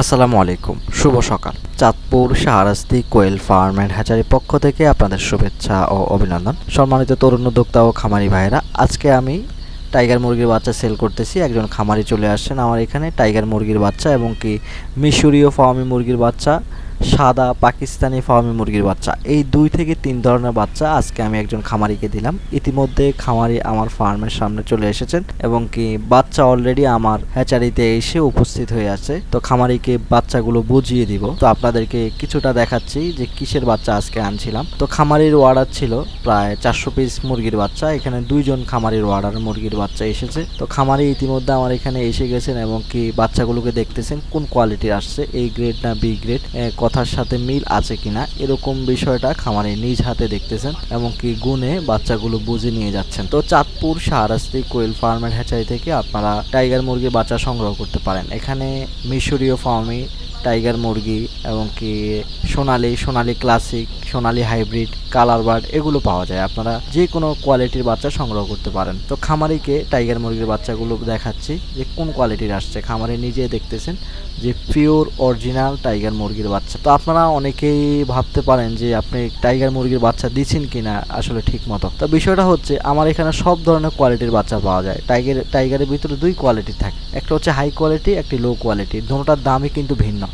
আসসালামু আলাইকুম, শুভ সকাল। Chandpur Shahrasti quail farm and হ্যাচারির পক্ষ থেকে আপনাদের শুভেচ্ছা ও অভিনন্দন। সম্মানিত তরুণ উদ্যোক্তা ও খামারি ভাইরা আজকে আমি টাইগার মুরগির বাচ্চা সেল করতেছি। একজন খামারি চলে আসছেন আমার এখানে, টাইগার মুরগির বাচ্চা এবং কি মিশরীয় ফার্মি মুরগির বাচ্চা। সাদা পাকিস্তানি ফার্মি মুরগির বাচ্চা। এই দুই থেকে তিন ধরনের বাচ্চা আজকে আমি একজন খামারিকে দিলাম। ইতিমধ্যে খামারি আমার ফার্মের সামনে চলে এসেছেন এবং কি বাচ্চা অলরেডি আমার হ্যাচারিতে এসে উপস্থিত হয়ে আছে। তো খামারিকে বাচ্চাগুলো বুঝিয়ে দিব। তো আপনাদেরকে কিছুটা দেখাচ্ছি যে কিসের বাচ্চা আজকে আনছিলাম। তো খামারির অর্ডার ছিল প্রায় চারশো পিস মুরগির বাচ্চা। এখানে দুইজন খামারির অর্ডার মুরগির বাচ্চা এসেছে। তো খামারি ইতিমধ্যে আমার এখানে এসে গেছেন এবং কি বাচ্চাগুলোকে দেখতেছেন কোন কোয়ালিটির আসছে এই গ্রেড না বি গ্রেড কথার সাথে মিল আছে কিনা এরকম বিষয়টা খামারে নিজ হাতে দেখতেছেন এমনকি গুণে বাচ্চাগুলো বুঝে নিয়ে যাচ্ছেন। তো চাঁদপুর শাহরাস্তি কোয়েল ফার্মের হ্যাচারি থেকে আপনারা টাইগার মুরগির বাচ্চা সংগ্রহ করতে পারেন। এখানে মিশরীয় ফার্মি টাইগার মুরগি এবং কি Sonali Sonali classic Sonali hybrid, colour bird এগুলো পাওয়া যায়। আপনারা যে কোনো কোয়ালিটির বাচ্চা সংগ্রহ করতে পারেন। তো খামারিকে, টাইগার মুরগির বাচ্চাগুলো দেখাচ্ছি যে কোন কোয়ালিটির আসছে। খামারি নিজে দেখতেছেন যে পিওর, অরিজিনাল টাইগার মুরগির বাচ্চা। তো আপনারা অনেকেই ভাবতে পারেন যে আপনি টাইগার মুরগির বাচ্চা দিচ্ছেন কিনা আসলে ঠিক মতো। তো বিষয়টা হচ্ছে, আমার এখানে সব ধরনের কোয়ালিটির বাচ্চা পাওয়া যায়। টাইগার, টাইগারের ভিতরে দুই কোয়ালিটি থাকে। একটা হচ্ছে হাই কোয়ালিটি একটি লো কোয়ালিটি দুটোটার দামই কিন্তু ভিন্ন।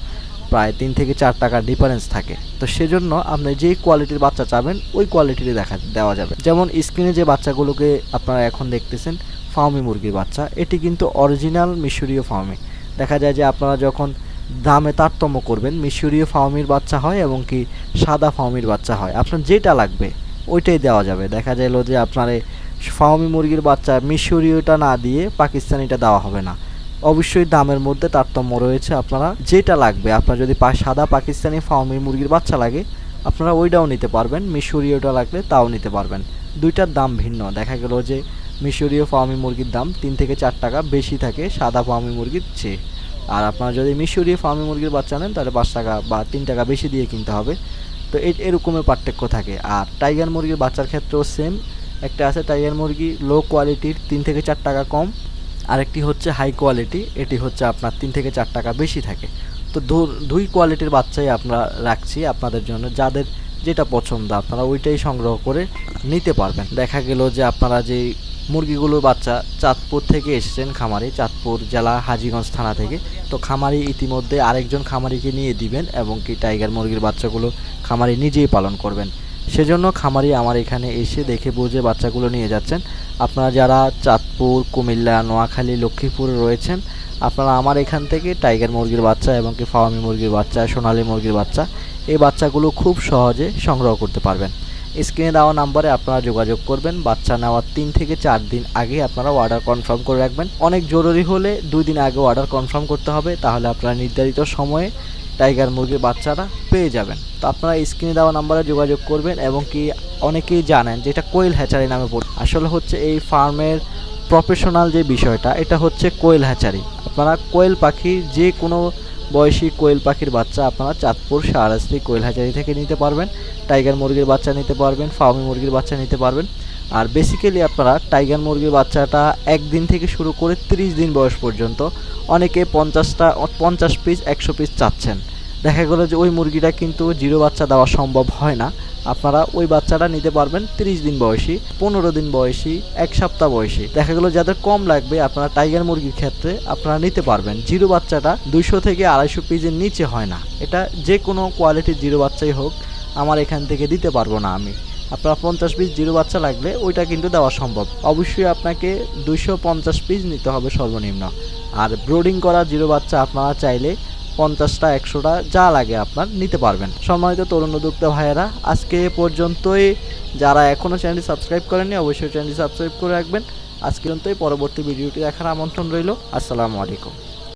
প্রায় তিন থেকে চার টাকার ডিফারেন্স থাকে। তো সেজন্য আপনি যেই কোয়ালিটির বাচ্চা চাবেন, ওই কোয়ালিটির দেখা, দেওয়া যাবে। যেমন স্ক্রিনে যে বাচ্চাগুলোকে আপনারা এখন দেখতেছেন ফার্মি মুরগির বাচ্চা, এটি কিন্তু অরিজিনাল মিশরীয় ফার্মি দেখা যায় যে আপনারা যখন দামে তারতম্য করবেন, মিশরীয় ফার্মির বাচ্চা হয় এবং কি সাদা ফার্মির বাচ্চা হয়। আপনার যেটা লাগবে, ওইটাই দেওয়া যাবে। দেখা গেলো যে আপনার ফার্মি মুরগির বাচ্চা মিশরীয়টা না দিয়ে পাকিস্তানিটা দেওয়া হবে না। অবশ্যই দামের মধ্যে তারতম্য রয়েছে আপনারা। যেটা লাগবে, আপনার যদি সাদা পাকিস্তানি ফার্মি মুরগির বাচ্চা লাগে, আপনারা ওইটাও নিতে পারবেন। মিশরীয়টা লাগলে তাও নিতে পারবেন। দুইটার দাম ভিন্ন। দেখা গেল যে মিশরীয় ফার্মি মুরগির দাম তিন থেকে চার টাকা বেশি থাকে সাদা ফার্মি মুরগির চেয়ে। আর আপনারা যদি মিশরীয় ফার্মি মুরগির বাচ্চা নেন, তাহলে পাঁচ টাকা বা তিন টাকা বেশি দিয়ে কিনতে হবে। তো এরকমের পার্থক্য থাকে। আর টাইগার মুরগির বাচ্চার ক্ষেত্রেও সেম একটা আছে টাইগার মুরগি লো কোয়ালিটির তিন থেকে চার টাকা কম। আরেকটি হচ্ছে হাই কোয়ালিটি এটি হচ্ছে আপনার তিন থেকে চার টাকা বেশি থাকে। তো দুই কোয়ালিটির বাচ্চাই আমরা রাখছি আপনাদের জন্য, যাদের যেটা পছন্দ আপনারা ওইটাই সংগ্রহ করে নিতে পারবেন। দেখা গেল যে আপনারা যে মুরগিগুলোর বাচ্চা চাঁদপুর থেকে এসেছেন খামারি, চাঁদপুর জেলা হাজিগঞ্জ থানা থেকে, তো খামারি ইতিমধ্যে আরেকজন খামারিকে নিয়ে দিবেন এবং কি টাইগার মুরগির বাচ্চাগুলো খামারি নিজেই পালন করবেন। সেজন্য খামারি আমার এখানে এসে দেখে বুঝে বাচ্চাগুলো নিয়ে যাচ্ছেন। আপনারা যারা চাঁদপুর, কুমিল্লা, নোয়াখালী, লক্ষ্মীপুরে রয়েছেন, আপনারা আমার এখান থেকে টাইগার মুরগির বাচ্চা এবং কি ফাওয়ামি মুরগির বাচ্চা, সোনালি মুরগির বাচ্চা এই বাচ্চাগুলো খুব সহজে সংগ্রহ করতে পারবেন। স্ক্রিনে দেওয়া নাম্বারে আপনারা যোগাযোগ করবেন। বাচ্চা নেওয়ার তিন থেকে চার দিন আগে আপনারা অর্ডার কনফার্ম করে রাখবেন। অনেক জরুরি হলে দুই দিন আগে অর্ডার কনফার্ম করতে হবে। তাহলে আপনারা নির্ধারিত সময়ে টাইগার মুরগির বাচ্চাটা পেয়ে যাবেন। তো আপনারা স্ক্রিনে দেওয়া নাম্বারে যোগাযোগ করবেন এবং কি অনেকেই জানেন যে এটা কোয়েল হ্যাচারি নামে পড়ে। আসলে হচ্ছে এই ফার্মের প্রফেশনাল যে বিষয়টা, এটা হচ্ছে কোয়েল হ্যাচারি। আপনারা কোয়েল পাখির যে কোনো বয়সী কোয়েল পাখির বাচ্চা আপনারা চাঁদপুর শাহরাস্তি কোয়েল হ্যাচারি থেকে নিতে পারবেন, টাইগার মুরগির বাচ্চা নিতে পারবেন ফার্মি মুরগির বাচ্চা নিতে পারবেন। আর বেসিক্যালি আপনারা টাইগার মুরগির বাচ্চাটা একদিন থেকে শুরু করে 30 দিন বয়স পর্যন্ত অনেকে পঞ্চাশটা, পঞ্চাশ পিস একশো পিস চাচ্ছেন। দেখা গেলো যে ওই মুরগিটা কিন্তু জিরো বাচ্চা দেওয়া সম্ভব হয় না। আপনারা ওই বাচ্চাটা নিতে পারবেন 30 দিন বয়সী, পনেরো দিন বয়সী, এক সপ্তাহ বয়সী। দেখা গেলো যাদের কম লাগবে, আপনারা টাইগার মুরগির ক্ষেত্রে আপনারা নিতে পারবেন। জিরো বাচ্চাটা দুইশো থেকে আড়াইশো পিসের নিচে হয় না। এটা যে কোনো কোয়ালিটির জিরো বাচ্চাই হোক, আমার এখান থেকে দিতে পারব না আমি। আপনার পঞ্চাশ পিস জিরো বাচ্চা লাগলে ওইটা কিন্তু দেওয়া সম্ভব। অবশ্যই আপনাকে দুইশো পঞ্চাশ পিস নিতে হবে সর্বনিম্ন। আর ব্রোডিং করা জিরো বাচ্চা আপনারা চাইলে পঞ্চাশটা, একশোটা যা লাগে আপনার নিতে পারবেন। সম্মানিত তরুণ উদ্যোক্তা ভাইয়েরা, আজকে এ পর্যন্তই। যারা এখনও চ্যানেলটি সাবস্ক্রাইব করেননি, অবশ্যই চ্যানেলটি সাবস্ক্রাইব করে রাখবেন। আজকে পর্যন্তই, পরবর্তী ভিডিওটি দেখার আমন্ত্রণ রইল। আসসালামু আলাইকুম।